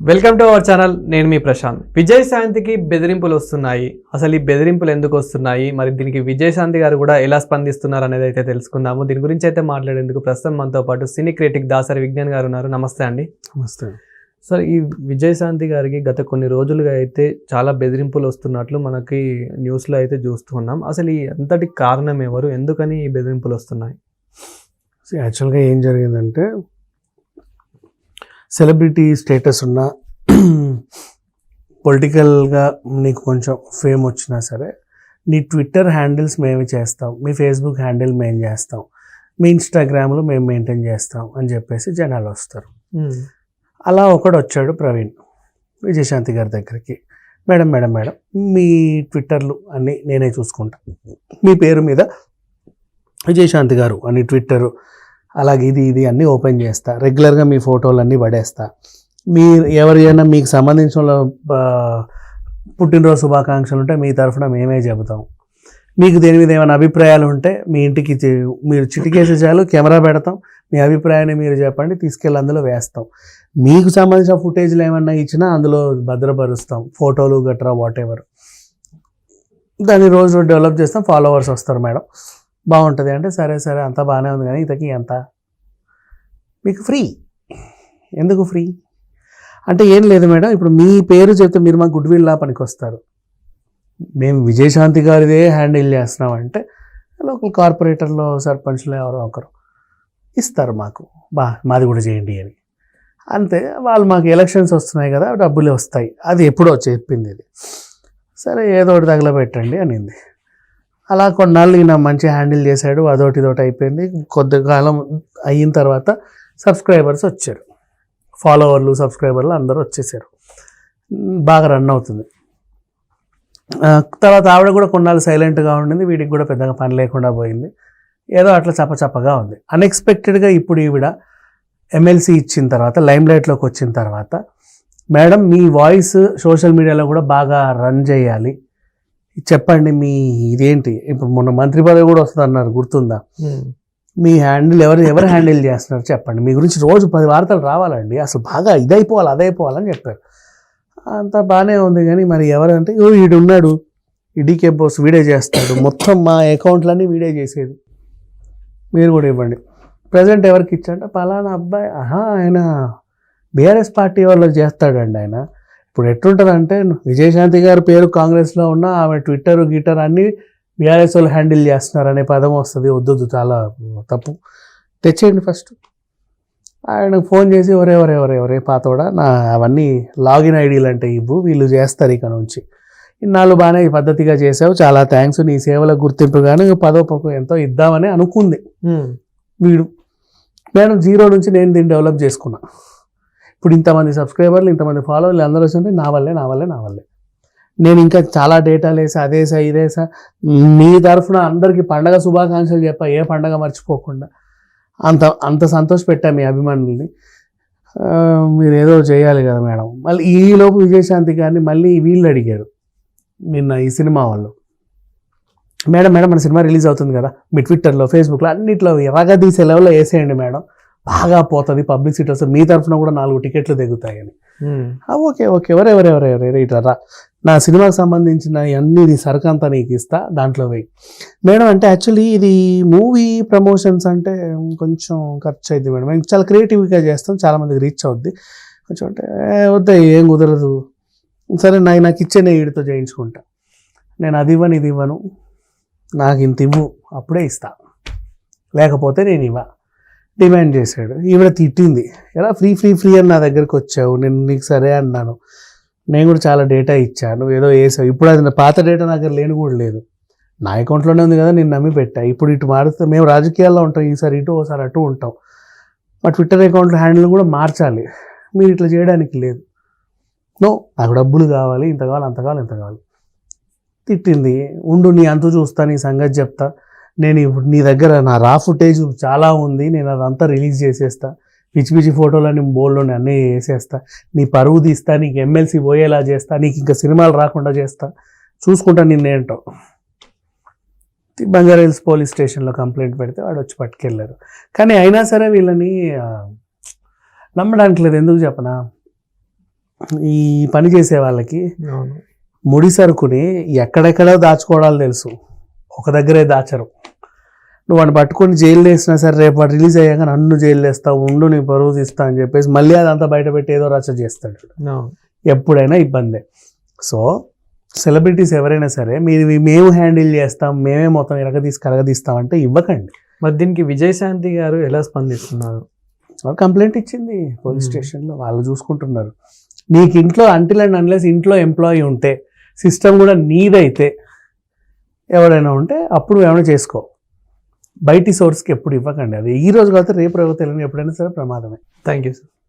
Welcome to our channel నేను మీ ప్రశాంత్. విజయశాంతికి బెదిరింపులు వస్తున్నాయి. అసలు ఈ బెదిరింపులు ఎందుకు వస్తున్నాయి? మరి దీనికి విజయశాంతి గారు కూడా ఎలా స్పందిస్తున్నారు అనేది అయితే తెలుసుకుందాము. దీని గురించి అయితే మాట్లాడేందుకు ప్రస్తుతం మనతో పాటు సినీ క్రిటిక్ దాసరి విజ్ఞాన్ గారు ఉన్నారు. నమస్తే అండి. నమస్తే. సార్ ఈ విజయశాంతి గారికి గత కొన్ని రోజులుగా అయితే చాలా బెదిరింపులు వస్తున్నట్లు మనకి న్యూస్లో అయితే చూస్తున్నాం అసలు ఈ అంతటి కారణం ఎవరు? ఎందుకని ఈ బెదిరింపులు వస్తున్నాయి? యాక్చువల్గా ఏం జరిగిందంటే సెలబ్రిటీ స్టేటస్ ఉన్న పొలిటికల్గా నీకు కొంచెం ఫేమ్ వచ్చినా సరే నీ ట్విట్టర్ హ్యాండిల్స్ మేమే చేస్తాం. మీ ఫేస్బుక్ హ్యాండిల్ మేము చేస్తాం. మీ ఇన్స్టాగ్రామ్లో మేము మెయింటైన్ చేస్తాం అని చెప్పేసి జనాలు వస్తారు. అలా ఒకడు వచ్చాడు ప్రవీణ్ విజయశాంతి గారి దగ్గరికి. మేడం మేడం మేడం మీ ట్విట్టర్లు అన్నీ నేనే చూసుకుంటా. మీ పేరు మీద విజయశాంతి గారు అని ట్విట్టర్ అలాగే ఇది ఇది అన్నీ ఓపెన్ చేస్తా. రెగ్యులర్గా మీ ఫోటోలు అన్నీ పడేస్తా. మీ ఎవరైనా మీకు సంబంధించిన పుట్టినరోజు శుభాకాంక్షలు ఉంటే మీ తరఫున మేమే చెబుతాం. మీకు దేని మీద ఏమైనా అభిప్రాయాలు ఉంటే మీ ఇంటికి మీరు చిటికేసే చాలు కెమెరా పెడతాం. మీ అభిప్రాయాన్ని మీరు చెప్పండి తీసుకెళ్ళి అందులో వేస్తాం. మీకు సంబంధించిన ఫుటేజ్లు ఏమన్నా ఇచ్చినా అందులో భద్రపరుస్తాం. ఫోటోలు గట్రా వాట్ ఎవర్ దాన్ని రోజు డెవలప్ చేస్తాం ఫాలోవర్స్ వస్తారు మేడం. బాగుంటుంది అంటే సరే సరే అంతా బాగానే ఉంది కానీ ఇంతకీ ఎంత? మీకు ఫ్రీ. ఎందుకు ఫ్రీ? అంటే ఏం లేదు మేడం ఇప్పుడు మీ పేరు చెప్తే మీరు మా గుడ్ విల్లా పనికి వస్తారు మేము విజయశాంతి గారిదే హ్యాండిల్ చేస్తున్నామంటే లోకల్ కార్పొరేటర్లో సర్పంచ్లో ఎవరో ఒకరు ఇస్తారు మాకు. బా మాది కూడా చేయండి అని. అంతే వాళ్ళు మాకు ఎలక్షన్స్ వస్తున్నాయి కదా డబ్బులు వస్తాయి. అది ఎప్పుడో చెప్పింది ఇది. సరే ఏదో ఒకటి తగలబెట్టండి అనింది. అలా కొన్నాళ్ళు ఈయన మంచి హ్యాండిల్ చేశాడు అదోటి ఇదొకటి అయిపోయింది. కొద్ది కాలం అయిన తర్వాత సబ్స్క్రైబర్స్ వచ్చారు. ఫాలోవర్లు సబ్స్క్రైబర్లు అందరూ వచ్చేసారు. బాగా రన్ అవుతుంది. తర్వాత ఆవిడ కూడా కొన్నాళ్ళు సైలెంట్గా ఉండింది వీడికి కూడా పెద్దగా పని లేకుండా పోయింది. ఏదో అట్లా చప్పచప్పగా ఉంది. అన్ఎక్స్పెక్టెడ్గా ఇప్పుడు ఈవిడ ఎమ్మెల్సీ ఇచ్చిన తర్వాత లైమ్లైట్లోకి వచ్చిన తర్వాత మేడం మీ వాయిస్ సోషల్ మీడియాలో కూడా బాగా రన్ చేయాలి. చెప్పండి మీ ఇదేంటి? ఇప్పుడు మొన్న మంత్రి పదవి కూడా వస్తుంది అన్నారు గుర్తుందా? మీ హ్యాండిల్ ఎవరు ఎవరు హ్యాండిల్ చేస్తున్నారు చెప్పండి. మీ గురించి రోజు పది వార్తలు రావాలండి. అసలు బాగా ఇదైపోవాలి అదైపోవాలని చెప్పారు అంత బాగానే ఉంది కానీ మరి ఎవరంటే ఓ వీడు ఉన్నాడు ఈ డీకే బోస్ వీడే చేస్తాడు. మొత్తం మా అకౌంట్లన్నీ వీడే చేసేది. మీరు కూడా ఇవ్వండి. ప్రజెంట్ ఎవరికి ఇచ్చంటే పలానా అబ్బాయి ఆహా ఆయన బీఆర్ఎస్ పార్టీ వాళ్ళకి చేస్తాడండి ఆయన. ఇప్పుడు ఎట్లుంటుందంటే విజయశాంతి గారి పేరు కాంగ్రెస్లో ఉన్న ఆమె ట్విట్టర్ గిట్టర్ అన్నీ బీఆర్ఎస్ వాళ్ళు హ్యాండిల్ చేస్తున్నారు అనే పదం వస్తుంది. వద్దొద్దు చాలా తప్పు. తెచ్చేయండి ఫస్ట్. ఆయనకు ఫోన్ చేసి ఎవరే ఎవరే ఎవరే ఎవరే పాతోడా నా అవన్నీ లాగిన్ ఐడీలు అంటే ఇవ్వు వీళ్ళు చేస్తారు ఇక నుంచి. ఇన్నాళ్ళు బాగానే ఈ పద్ధతిగా చేసావు చాలా థ్యాంక్స్ నీ సేవల గుర్తింపుగాను పదో పక్క ఎంతో ఇద్దామని అనుకుంది వీడు. నేను జీరో నుంచి నేను దీన్ని డెవలప్ చేసుకున్నా. ఇప్పుడు ఇంతమంది సబ్స్క్రైబర్లు ఇంతమంది ఫాలోవర్లు అందరూ వస్తుంటే నా వల్లే నా వల్లే నా వల్లే. నేను ఇంకా చాలా డేటాలు వేసా అదేసా ఇదేసా మీ తరఫున అందరికీ పండగ శుభాకాంక్షలు చెప్ప ఏ పండగ మర్చిపోకుండా. అంత అంత సంతోష పెట్టా మీ అభిమానుల్ని. మీరు ఏదో చేయాలి కదా మేడం. మళ్ళీ ఈలోపు విజయశాంతి గారిని మళ్ళీ వీళ్ళు అడిగారు నిన్న ఈ సినిమా వాళ్ళు. మేడం మేడం మన సినిమా రిలీజ్ అవుతుంది కదా మీ ట్విట్టర్లో ఫేస్బుక్లో అన్నిట్లో ఎరగదీసే తీసే లెవెల్లో వేసేయండి మేడం. బాగా పోతుంది పబ్లిసిటీ వస్తుంది. మీ తరఫున కూడా నాలుగు టికెట్లు దిగుతాయని. Okay okay. ఎవరు ఎవరు ఎవరు ఎవరు ఇట్లా రా నా సినిమాకి సంబంధించిన అన్ని నీ సరుకు అంతా నీకు ఇస్తా దాంట్లో పోయి మేడం అంటే యాక్చువల్లీ ఇది మూవీ ప్రమోషన్స్ అంటే కొంచెం ఖర్చు అయింది మేడం. మేము చాలా క్రియేటివ్గా చేస్తాం చాలా మందికి రీచ్ అవుద్ది. కొంచెం అంటే "ఏ, వద్దా ఏం కుదరదు. సరే నాకు నాకు ఇచ్చే నేను వీడితో చేయించుకుంటా. నేను అది ఇవ్వను ఇది ఇవ్వను. నాకు ఇంత ఇవ్వు అప్పుడే ఇస్తా. లేకపోతే నేను ఇవ్వ. డిమాండ్ చేశాడు. ఈవిడ తిట్టింది. ఎలా ఫ్రీ ఫ్రీ ఫ్రీ అని నా దగ్గరికి వచ్చావు? నేను నీకు సరే అన్నాను. నేను కూడా చాలా డేటా ఇచ్చాను ఏదో వేసావు ఇప్పుడు అది నా పాత డేటా నా దగ్గర లేని కూడా లేదు. నా అకౌంట్లోనే ఉంది కదా నేను నమ్మి పెట్టా. ఇప్పుడు ఇటు మారుతా మేము రాజకీయాల్లో ఉంటాం. ఈసారి ఇటు ఒకసారి అటు ఉంటాం. మా ట్విట్టర్ అకౌంట్లో హ్యాండిల్ కూడా మార్చాలి. మీరు ఇట్లా చేయడానికి లేదు. నో నాకు డబ్బులు కావాలి. ఇంత కావాలి అంత కావాలి ఇంత కావాలి. తిట్టింది. ఉండు నీ అంతు చూస్తా నీ సంగతి చెప్తా. నేను ఇప్పుడు నీ దగ్గర నా రా ఫుటేజ్ చాలా ఉంది నేను అదంతా రిలీజ్ చేసేస్తా. పిచ్చి పిచ్చి ఫోటోలన్నీ బోల్డ్లోనే అన్నీ వేసేస్తా. నీ పరువు తీస్తా నీకు ఎమ్మెల్సీ పోయేలా చేస్తా నీకు ఇంకా సినిమాలు రాకుండా చేస్తా. చూసుకుంటా నిన్నేంటో. బంజారా హిల్స్ పోలీస్ స్టేషన్లో కంప్లైంట్ పెడితే వాడు వచ్చి పట్టుకెళ్ళారు కానీ అయినా సరే వీళ్ళని నమ్మడానికి లేదు. ఎందుకు చెప్పనా? ఈ పని చేసే వాళ్ళకి ముడి సరుకుని ఎక్కడెక్కడో దాచుకోవడాలు తెలుసు. ఒక దగ్గరే దాచరు. నువ్వు వాడిని పట్టుకొని జైలు వేసినా సరే రేపు వాడు రిలీజ్ అయ్యాక నన్ను జైలు వేస్తావు ఉండు నీ పరువు తీస్తా అని చెప్పేసి మళ్ళీ అదంతా బయట పెట్టి ఏదో రచ్చ చేస్తాడు. ఎప్పుడైనా ఇబ్బందే. సో సెలబ్రిటీస్ ఎవరైనా సరే మీరు మేము హ్యాండిల్ చేస్తాం మేమే మొత్తం ఎరగదీసి కరగదీస్తాం అంటే ఇవ్వకండి. మరి దీనికి విజయశాంతి గారు ఎలా స్పందిస్తున్నారు? వాళ్ళు కంప్లైంట్ ఇచ్చింది పోలీస్ Hmm. స్టేషన్లో. వాళ్ళు చూసుకుంటున్నారు. నీకు ఇంట్లో అంటిల్ అండ్ అన్లెస్ ఇంట్లో ఎంప్లాయీ ఉంటే సిస్టమ్ కూడా నీదైతే ఎవరైనా ఉంటే అప్పుడు ఏమైనా చేసుకో. బయటి సోర్స్కి ఎప్పుడు ఇవ్వకండి. అది ఈ రోజు కాకపోతే రేపు రేపు తెలియని ఎప్పుడైనా సరే ప్రమాదమే. Thank you sir.